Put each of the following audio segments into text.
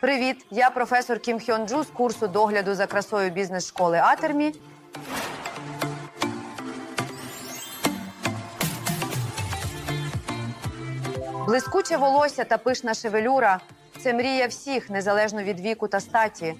Привіт! Я професор Кім Хьон Джу з курсу догляду за красою бізнес-школи Атермі. Блискуче волосся та пишна шевелюра це мрія всіх, незалежно від віку та статі.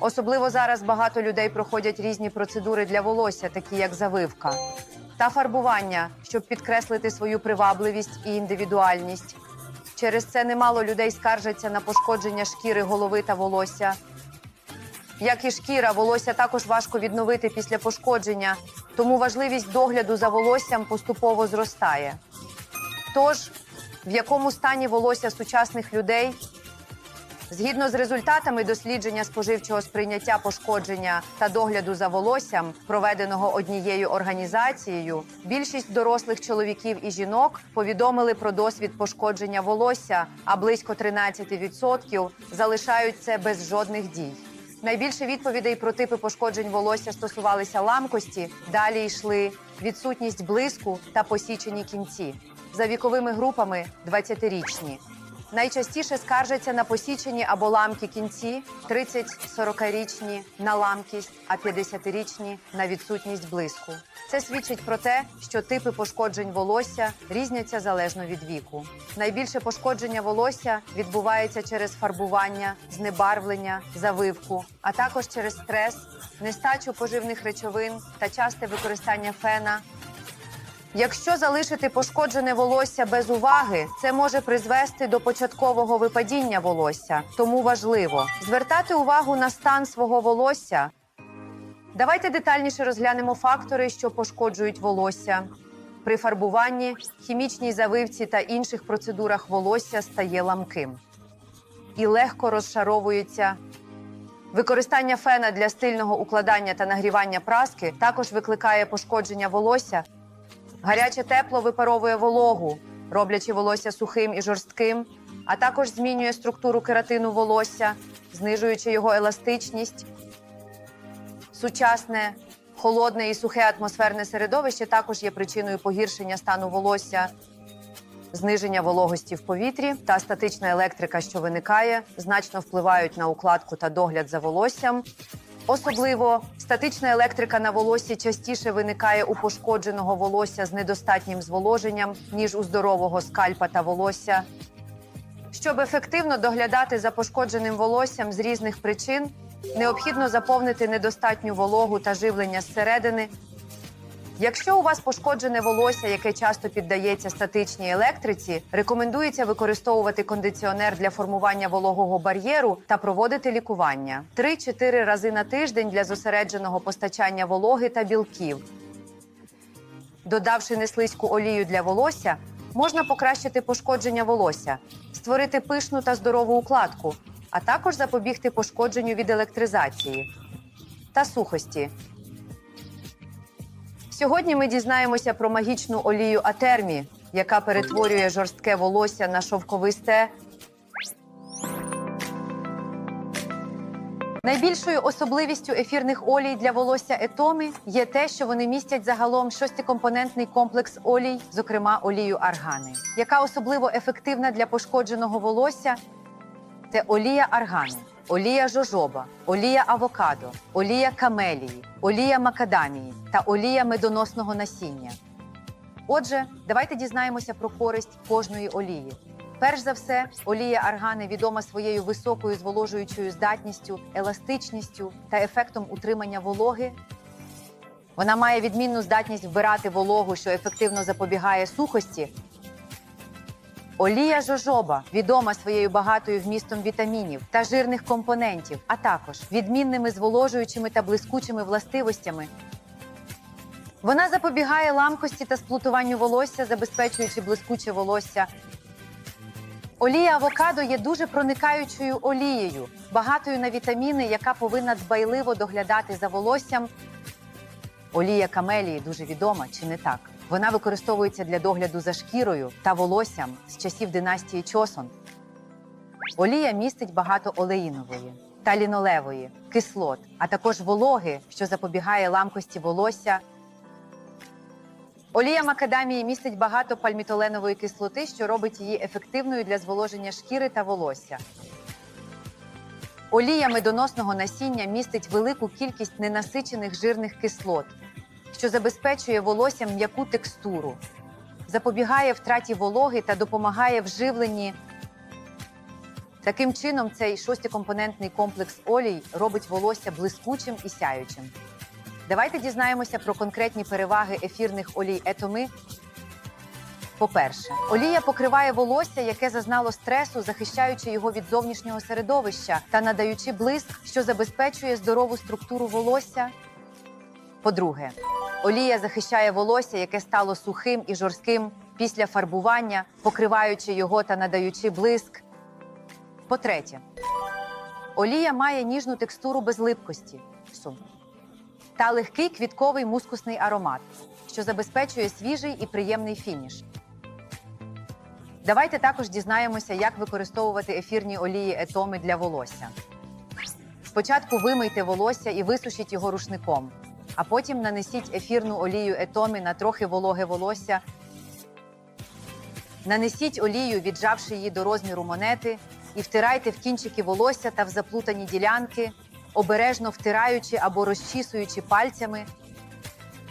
Особливо зараз багато людей проходять різні процедури для волосся, такі як завивка, та фарбування, щоб підкреслити свою привабливість і індивідуальність. Через це немало людей скаржаться на пошкодження шкіри голови та волосся. Як і шкіра, волосся також важко відновити після пошкодження, тому важливість догляду за волоссям поступово зростає. Тож, в якому стані волосся сучасних людей? Згідно з результатами дослідження споживчого сприйняття пошкодження та догляду за волоссям, проведеного однією організацією, більшість дорослих чоловіків і жінок повідомили про досвід пошкодження волосся, а близько 13% залишають це без жодних дій. Найбільше відповідей про типи пошкоджень волосся стосувалися ламкості, далі йшли відсутність блиску та посічені кінці. За віковими групами 20-річні. Найчастіше скаржаться на посічені або ламкі кінці, 30-40-річні на ламкість, а 50-річні на відсутність блиску. Це свідчить про те, що типи пошкоджень волосся різняться залежно від віку. Найбільше пошкодження волосся відбувається через фарбування, знебарвлення, завивку, а також через стрес, нестачу поживних речовин та часте використання фена, Якщо залишити пошкоджене волосся без уваги, це може призвести до початкового випадіння волосся. Тому важливо звертати увагу на стан свого волосся. Давайте детальніше розглянемо фактори, що пошкоджують волосся. При фарбуванні, хімічній завивці та інших процедурах волосся стає ламким і легко розшаровується. Використання фена для стильного укладання та нагрівання праски також викликає пошкодження волосся. Гаряче тепло випаровує вологу, роблячи волосся сухим і жорстким, а також змінює структуру кератину волосся, знижуючи його еластичність. Сучасне, холодне і сухе атмосферне середовище також є причиною погіршення стану волосся, зниження вологості в повітрі та статична електрика, що виникає, значно впливають на укладку та догляд за волоссям. Особливо статична електрика на волосі частіше виникає у пошкодженого волосся з недостатнім зволоженням, ніж у здорового скальпа та волосся. Щоб ефективно доглядати за пошкодженим волоссям з різних причин, необхідно заповнити недостатню вологу та живлення зсередини. Якщо у вас пошкоджене волосся, яке часто піддається статичній електриці, рекомендується використовувати кондиціонер для формування вологого бар'єру та проводити лікування 3-4 рази на тиждень для зосередженого постачання вологи та білків. Додавши неслизьку олію для волосся, можна покращити пошкодження волосся, створити пишну та здорову укладку, а також запобігти пошкодженню від електризації та сухості. Сьогодні ми дізнаємося про магічну олію Атермі, яка перетворює жорстке волосся на шовковисте. Найбільшою особливістю ефірних олій для волосся етоми є те, що вони містять загалом шостикомпонентний комплекс олій, зокрема олію аргани, яка особливо ефективна для пошкодженого волосся. Це олія аргани, олія жожоба, олія авокадо, олія камелії, олія макадамії та олія медоносного насіння. Отже, давайте дізнаємося про користь кожної олії. Перш за все, олія аргани відома своєю високою зволожуючою здатністю, еластичністю та ефектом утримання вологи. Вона має відмінну здатність вбирати вологу, що ефективно запобігає сухості, Олія жожоба відома своєю багатою вмістом вітамінів та жирних компонентів, а також відмінними зволожуючими та блискучими властивостями. Вона запобігає ламкості та сплутуванню волосся, забезпечуючи блискуче волосся. Олія авокадо є дуже проникаючою олією, багатою на вітаміни, яка повинна дбайливо доглядати за волоссям. Олія камелії дуже відома, чи не так? Вона використовується для догляду за шкірою та волоссям з часів династії Чосон. Олія містить багато олеїнової та лінолевої, кислот, а також вологи, що запобігає ламкості волосся. Олія макадамії містить багато пальмітоленової кислоти, що робить її ефективною для зволоження шкіри та волосся. Олія медоносного насіння містить велику кількість ненасичених жирних кислот, що забезпечує волоссям м'яку текстуру, запобігає втраті вологи та допомагає вживленні. Таким чином, цей шостикомпонентний комплекс олій робить волосся блискучим і сяючим. Давайте дізнаємося про конкретні переваги ефірних олій етоми. По-перше, олія покриває волосся, яке зазнало стресу, захищаючи його від зовнішнього середовища та надаючи блиск, що забезпечує здорову структуру волосся. По-друге, олія захищає волосся, яке стало сухим і жорстким після фарбування, покриваючи його та надаючи блиск. По-третє, олія має ніжну текстуру без липкості та легкий квітковий мускусний аромат, що забезпечує свіжий і приємний фініш. Давайте також дізнаємося, як використовувати ефірні олії етоми для волосся. Спочатку вимийте волосся і висушіть його рушником, а потім нанесіть ефірну олію етоми на трохи вологе волосся. Нанесіть олію, віджавши її до розміру монети, і втирайте в кінчики волосся та в заплутані ділянки, обережно втираючи або розчісуючи пальцями.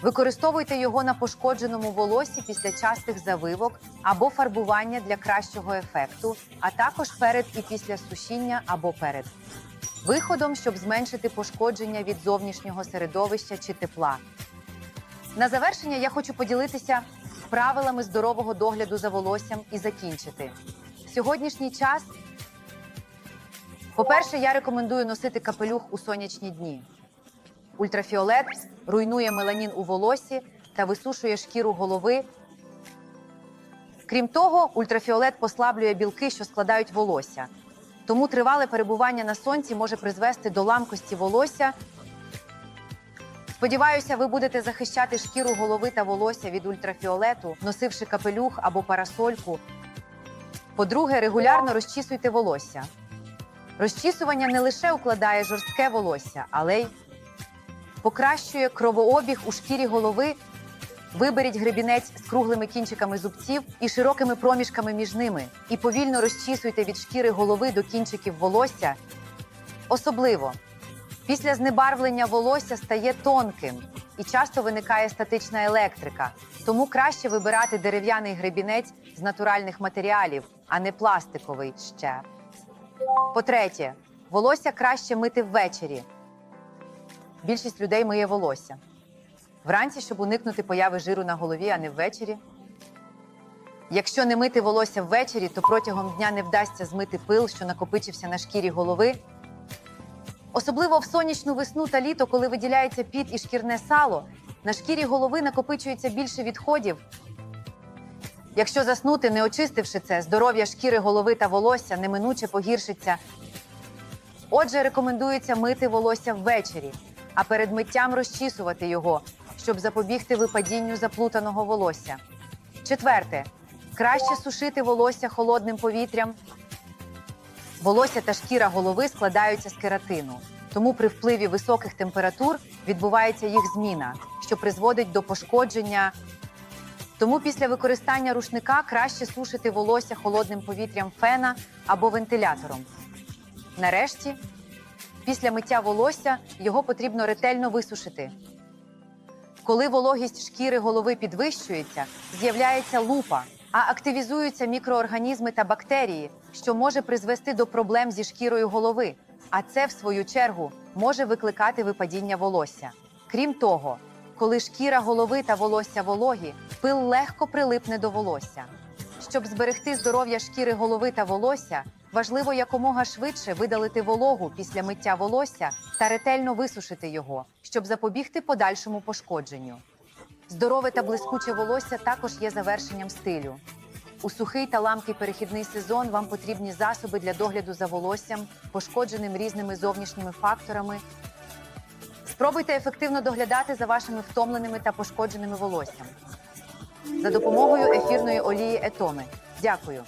Використовуйте його на пошкодженому волосі після частих завивок або фарбування для кращого ефекту, а також перед і після сушіння або перед виходом, щоб зменшити пошкодження від зовнішнього середовища чи тепла. На завершення я хочу поділитися правилами здорового догляду за волоссям і закінчити. Сьогоднішній час, по-перше, я рекомендую носити капелюх у сонячні дні. Ультрафіолет руйнує меланін у волосі та висушує шкіру голови. Крім того, ультрафіолет послаблює білки, що складають волосся. Тому тривале перебування на сонці може призвести до ламкості волосся. Сподіваюся, ви будете захищати шкіру голови та волосся від ультрафіолету, носивши капелюх або парасольку. По-друге, регулярно розчісуйте волосся. Розчісування не лише укладає жорстке волосся, але й покращує кровообіг у шкірі голови. Виберіть гребінець з круглими кінчиками зубців і широкими проміжками між ними, і повільно розчісуйте від шкіри голови до кінчиків волосся. Особливо після знебарвлення волосся стає тонким і часто виникає статична електрика. Тому краще вибирати дерев'яний гребінець з натуральних матеріалів, а не пластиковий ще. По-третє, волосся краще мити ввечері. Більшість людей миє волосся. Вранці, щоб уникнути появи жиру на голові, а не ввечері. Якщо не мити волосся ввечері, то протягом дня не вдасться змити пил, що накопичився на шкірі голови. Особливо в сонячну весну та літо, коли виділяється піт і шкірне сало, на шкірі голови накопичується більше відходів. Якщо заснути, не очистивши це, здоров'я шкіри голови та волосся неминуче погіршиться. Отже, рекомендується мити волосся ввечері, а перед миттям розчісувати його, щоб запобігти випадінню заплутаного волосся. Четверте, краще сушити волосся холодним повітрям. Волосся та шкіра голови складаються з кератину, тому при впливі високих температур відбувається їх зміна, що призводить до пошкодження. Тому після використання рушника краще сушити волосся холодним повітрям фена або вентилятором. Нарешті, після миття волосся його потрібно ретельно висушити. Коли вологість шкіри голови підвищується, з'являється лупа, а активізуються мікроорганізми та бактерії, що може призвести до проблем зі шкірою голови. А це, в свою чергу, може викликати випадіння волосся. Крім того, коли шкіра голови та волосся вологі, пил легко прилипне до волосся. Щоб зберегти здоров'я шкіри голови та волосся, важливо якомога швидше видалити вологу після миття волосся та ретельно висушити його, щоб запобігти подальшому пошкодженню. Здорове та блискуче волосся також є завершенням стилю. У сухий та ламкий перехідний сезон вам потрібні засоби для догляду за волоссям, пошкодженим різними зовнішніми факторами. Спробуйте ефективно доглядати за вашими втомленими та пошкодженими волоссям за допомогою ефірної олії етоми. Дякую.